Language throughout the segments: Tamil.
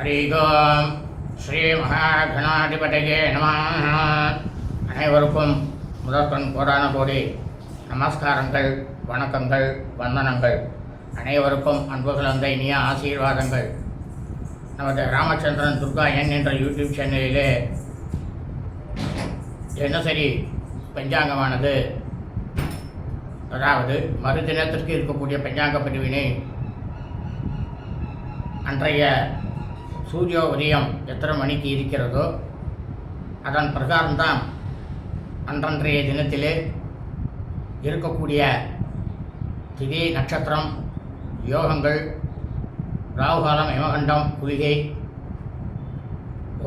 ஹரி ஸ்ரீ மகாகணாதிபதியே நம. அனைவருக்கும் முதற்கண் கோடான கோடி நமஸ்காரங்கள் வணக்கங்கள் வந்தனங்கள். அனைவருக்கும் அன்பு கலந்த இனிய ஆசீர்வாதங்கள். நமது ராமச்சந்திரன் துர்கா என் என்ற யூடியூப் சேனலிலே தினசரி பஞ்சாங்கமானது. அதாவது மறுதினத்திற்கு இருக்கக்கூடிய பஞ்சாங்க பதிவினை அன்றைய சூரிய உதயம் எத்தனை மணிக்கு இருக்கிறதோ அதன் பிரகாரம்தான் அன்றன்றைய தினத்திலே இருக்கக்கூடிய திதி நட்சத்திரம் யோகங்கள் ராகுகாலம் யமகண்டம் குளிகை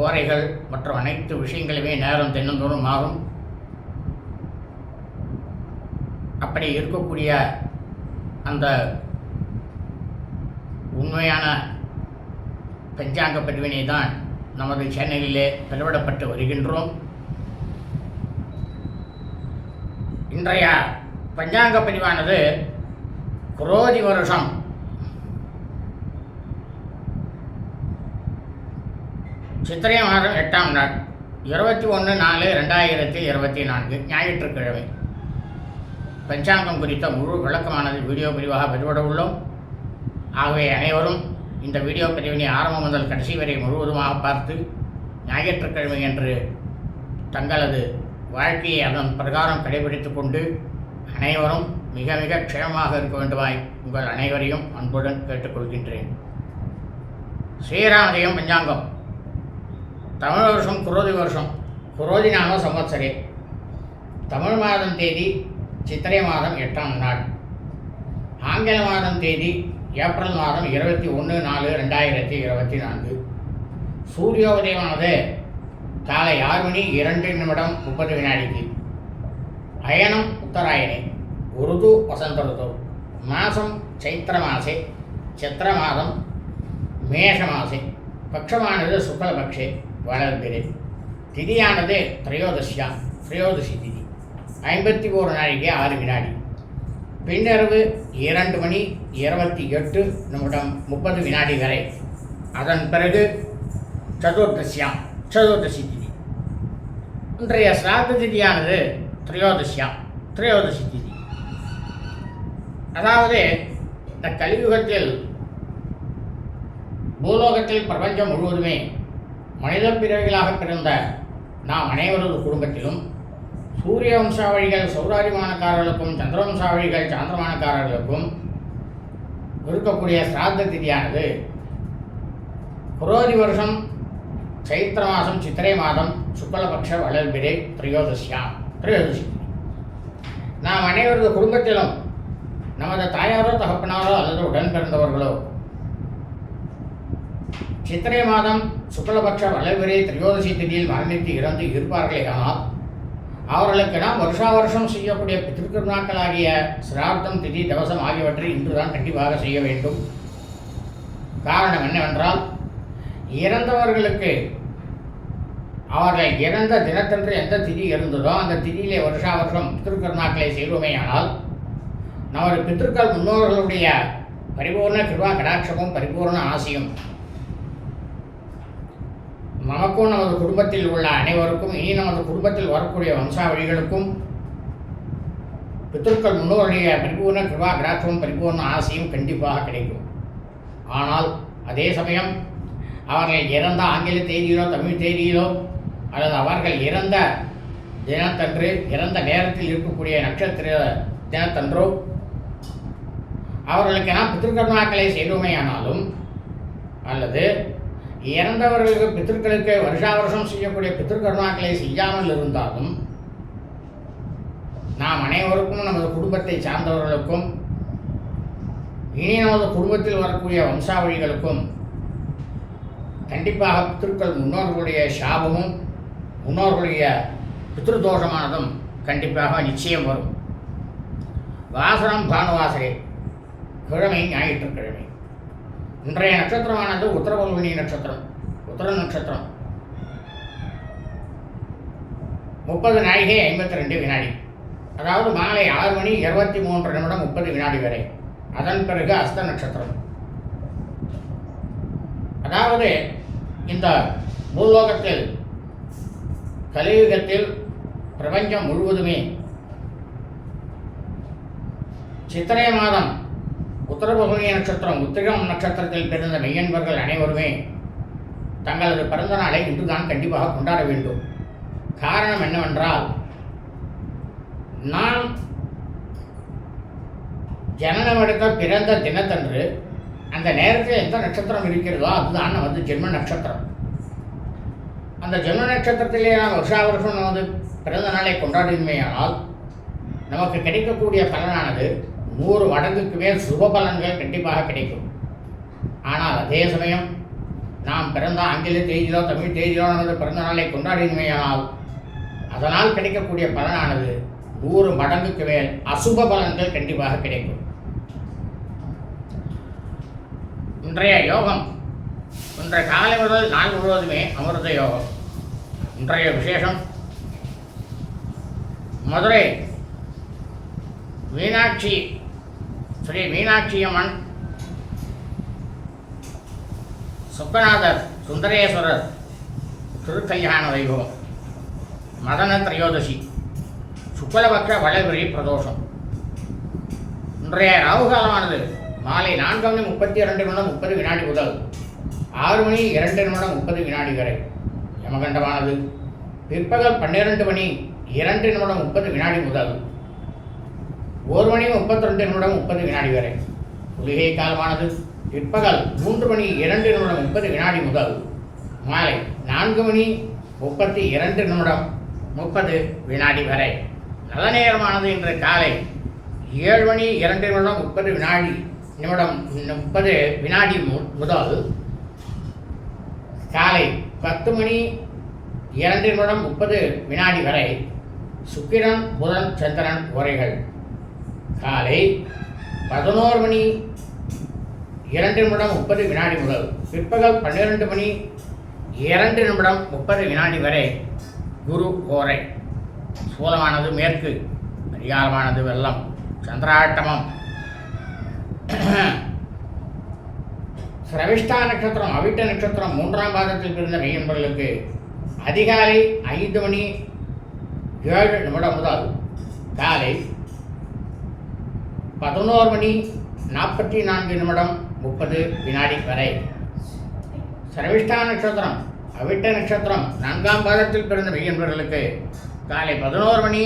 ஓரைகள் மற்றும் அனைத்து விஷயங்களுமே நேரம் தென்னந்தோறும் மாறும். அப்படி இருக்கக்கூடிய அந்த உண்மையான பஞ்சாங்க பதிவினை தான் நமது சேனலிலே பதிவிடப்பட்டு வருகின்றோம். இன்றைய பஞ்சாங்க பதிவானது குரோதி வருஷம். சித்திரை மாதம் எட்டாம் நாள் இருபத்தி ஒன்று நாலு ரெண்டாயிரத்தி இருபத்தி நான்கு ஞாயிற்றுக்கிழமை. பஞ்சாங்கம் குறித்த முழு விளக்கமானது வீடியோ பிரிவாக பதிவிட உள்ளோம். ஆகவே அனைவரும் இந்த வீடியோ பிரிவினை ஆரம்பம் முதல் கடைசி வரை முழுவதுமாக பார்த்து ஞாயிற்றுக்கிழமை என்று தங்களது வாழ்க்கையை அதன் பிரகாரம் கடைபிடித்து கொண்டு அனைவரும் மிக மிக க்ஷேமமாக இருக்க வேண்டுமாய் உங்கள் அனைவரையும் அன்புடன் கேட்டுக்கொள்கின்றேன். ஸ்ரீராமதயம் பஞ்சாங்கம். தமிழ் வருஷம் குரோதி வருஷம். குரோதி நாம சம்வத்சரே. தமிழ் மாதம் தேதி சித்திரை மாதம் எட்டாம் நாள். ஆங்கில மாதம் தேதி ஏப்ரல் மாதம் இருபத்தி ஒன்று நாலு ரெண்டாயிரத்தி இருபத்தி நான்கு. சூரியோதயமானது காலை ஆறு மணி இரண்டு நிமிடம் முப்பது வினாடிக்கு. அயனம் உத்தராயணே உருது வசந்த ருது. மாதம் சைத்திர மாசே சித்திர மாதம் மேஷ மாசே. பட்சமானது சுக்லபக்ஷே வளர்பிறை. திதியானது திரையோதசியா திரையோதசி திதி. ஐம்பத்தி ஓரு நாளைக்கு ஆறு வினாடி. பின்னரவு இரண்டு மணி இருபத்தி எட்டு நிமிடம் முப்பது வினாடி வரை. அதன் பிறகு சதுர்தசியாம் சதுர்தசி திதி. இன்றைய சிராத்த திதியானது திரையோதசியாம் திரையோதசி திதி. அதாவது இந்த கலியுகத்தில் பூலோகத்தில் பிரபஞ்சம் முழுவதுமே மனித பிறவிகளாக பிறந்த நாம் அனைவரது குடும்பத்திலும் சூரிய வம்சாவழிகள் சௌராரிமானக்காரர்களுக்கும் சந்திரவம்சாவழிகள் சாந்திரமானக்காரர்களுக்கும் இருக்கக்கூடிய சிராத்த திதியானது புரோதி வருஷம் சைத்திர மாதம் சித்திரை மாதம் சுக்லபக்ஷ வளர்பிறை திரையோதசியாம் திரையோதசி. நாம் அனைவரது குடும்பத்திலும் நமது தாயாரோ தகப்பனாரோ அல்லது உடன் பிறந்தவர்களோ சித்திரை மாதம் சுக்லபக்ஷ வளர்பிறை திரையோதசி திதியில் மரணித்து இறந்து இருப்பார்களே ஆனால் அவர்களுக்கு நாம் வருஷா வருஷம் செய்யக்கூடிய பித்திருக்கருணாக்களாகிய சிரார்த்தம் திதி தவசம் ஆகியவற்றை இன்றுதான் கண்டிப்பாக செய்ய வேண்டும். காரணம் என்னவென்றால் இறந்தவர்களுக்கு அவர்கள் இறந்த தினத்தன்று எந்த திதி இருந்ததோ அந்த திதியிலே வருஷா வருஷம் பித்திருக்கருணாக்களை செய்வோமேயானால் நமது பித்திருக்கள் முன்னோர்களுடைய பரிபூர்ண கிருபா கடாட்சமும் பரிபூர்ண ஆசையும் நமக்கும் நமது குடும்பத்தில் உள்ள அனைவருக்கும் இனி நமது குடும்பத்தில் வரக்கூடிய வம்சாவளிகளுக்கும் பித்திருக்கள் முன்னோருடைய பரிபூர்ண கிருபா கிராத்துவம் பரிபூர்ண ஆசையும் கண்டிப்பாக கிடைக்கும். ஆனால் அதே சமயம் அவர்கள் இறந்த ஆங்கில தேதியிலோ தமிழ் தேதியிலோ அல்லது அவர்கள் இறந்த தினத்தன்று இறந்த நேரத்தில் இருக்கக்கூடிய நட்சத்திர தினத்தன்றோ அவர்களுக்கெல்லாம் பித்திருக்கர்மாக்களை செய்தோமேயானாலும் அல்லது இறந்தவர்களுக்கு பித்திருக்களுக்கு வருஷா வருஷம் செய்யக்கூடிய பித்திருக்கருணாக்களை செய்யாமல் இருந்தாலும் நாம் அனைவருக்கும் நமது குடும்பத்தை சார்ந்தவர்களுக்கும் இனி நமது குடும்பத்தில் வரக்கூடிய வம்சாவழிகளுக்கும் கண்டிப்பாக பித்திருக்கள் முன்னோர்களுடைய சாபமும் முன்னோர்களுடைய பித்ருதோஷமானதும் கண்டிப்பாக நிச்சயம் வரும். வாசனம் பானுவாசரே கிழமை ஞாயிற்றுக்கிழமை. இன்றைய நட்சத்திரமானது உத்தரபல்வனி நட்சத்திரம் உத்தர நட்சத்திரம். முப்பது நாழிகை ஐம்பத்தி ரெண்டு வினாடி. அதாவது மாலை ஆறு மணி இருபத்தி மூன்று நிமிடம் முப்பது வினாடி வரை. அதன் பிறகு அஸ்த நட்சத்திரம். அதாவது இந்த பூலோகத்தில் கலியுகத்தில் பிரபஞ்சம் முழுவதுமே சித்திரை மாதம் உத்தரபகுனி நட்சத்திரம் உத்திரம் நட்சத்திரத்தில் பிறந்த மெய்யன்பர்கள் அனைவருமே தங்களது பிறந்த நாளை இன்றுதான் கண்டிப்பாக கொண்டாட வேண்டும். காரணம் என்னவென்றால் நாம் ஜனனம் பிறந்த தினத்தன்று அந்த நேரத்தில் எந்த நட்சத்திரம் இருக்கிறதோ அதுதான் நமது ஜென்ம நட்சத்திரம். அந்த ஜென்ம நட்சத்திரத்திலே நாம் வருஷா வருஷம் நமது பிறந்த நாளை கொண்டாடுமையானால் நமக்கு கிடைக்கக்கூடிய பலனானது நூறு மடங்குக்கு மேல் சுப பலன்கள் கண்டிப்பாக கிடைக்கும். ஆனால் அதே சமயம் நாம் பிறந்த ஆங்கில தேதியிலோ தமிழ் தேதியிலோ நமது பிறந்த நாளை கொண்டாடினமையானால் அதனால் கிடைக்கக்கூடிய பலனானது நூறு மடங்குக்கு மேல் அசுப பலன்கள் கண்டிப்பாக கிடைக்கும். இன்றைய யோகம் இன்றைய காலை முதல் நாள் முழுவதுமே அமிர்த யோகம். இன்றைய விசேஷம் மதுரை மீனாட்சி ஸ்ரீ மீனாட்சி அம்மன் சுப்பநாதர் சுந்தரேஸ்வரர் திருக்கல்யாண வைபவம் மதன திரையோதசி சுக்லபக்ஷ வளவிரி பிரதோஷம். இன்றைய ராகுகாலமானது மாலை நான்கு மணி முப்பத்தி இரண்டு நிமிடம் முப்பது வினாடி முதல் ஆறு மணி இரண்டு நிமிடம் முப்பது வினாடி வரை. யமகண்டமானது பிற்பகல் பன்னிரண்டு மணி இரண்டு நிமிடம் முப்பது வினாடி முதல் ஒரு மணி முப்பத்தி ரெண்டு நிமிடம் முப்பது வினாடி வரை. குளிகை காலமானது. பிற்பகல் மூன்று மணி இரண்டு நிமிடம் முப்பது வினாடி முதல். மாலை நான்கு மணி முப்பத்தி இரண்டு நிமிடம் முப்பது வினாடி வரை. நல்ல நேரமானது இன்று காலை ஏழு மணி இரண்டு நிமிடம் முப்பது வினாடி நிமிடம் முப்பது வினாடி மு- முதல். காலை பத்து மணி இரண்டு நிமிடம் முப்பது வினாடி வரை. சுக்கிரன் புதன் சந்திரன் உரைகள். காலை பதினோரு மணி இரண்டு நிமிடம் முப்பது வினாடி முதல். பிற்பகல் பன்னிரெண்டு மணி இரண்டு நிமிடம் முப்பது வினாடி வரை குரு கோரை. சூலமானது மேற்கு பரிகாரமானது வெள்ளம் சந்திராட்டமம். சிரவிஷ்டா நட்சத்திரம் அவிட்ட நட்சத்திரம் மூன்றாம் பாதத்தில் பிறந்த மெய்யன்பர்களுக்கு அதிகாலை ஐந்து மணி ஏழு நிமிடம் முதல். காலை பதினோரு மணி நாற்பத்தி நான்கு நிமிடம் முப்பது வினாடி வரை. சரவிஷ்டா நட்சத்திரம் அவிட்ட நட்சத்திரம் நான்காம் பாதத்தில் பிறந்த மெய்யன்பர்களுக்கு காலை பதினோரு மணி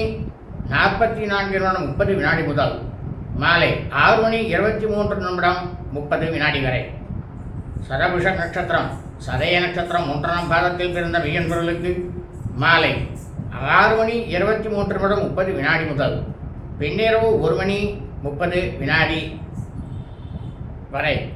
நாற்பத்தி நான்கு நிமிடம் முப்பது வினாடி முதல் மாலை ஆறு மணி இருபத்தி மூன்று நிமிடம் முப்பது வினாடி வரை. சரபுஷ நட்சத்திரம் சதய நட்சத்திரம் மூன்றாம் பாதத்தில் பிறந்த மெய்யன்பர்களுக்கு மாலை ஆறு மணி இருபத்தி மூன்று நிமிடம் முப்பது வினாடி முதல். பின்னிரவு ஒரு மணி முப்பது வினாடி வரை.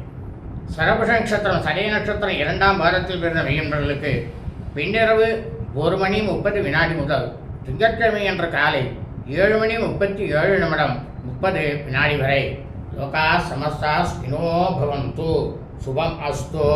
சரபுஷ நட்சத்திரம் சதய நட்சத்திரம் இரண்டாம் வாரத்தில் பிறந்த மெய்யன்பர்களுக்கு பின்னிரவு ஒரு மணி முப்பது வினாடி முதல் திங்கட்கிழமை என்ற காலை ஏழு மணி முப்பத்தி ஏழு நிமிடம் முப்பது வினாடி வரை. லோகா சமஸ்தா இனோ பவந்து. சுபம் அஸ்தோ.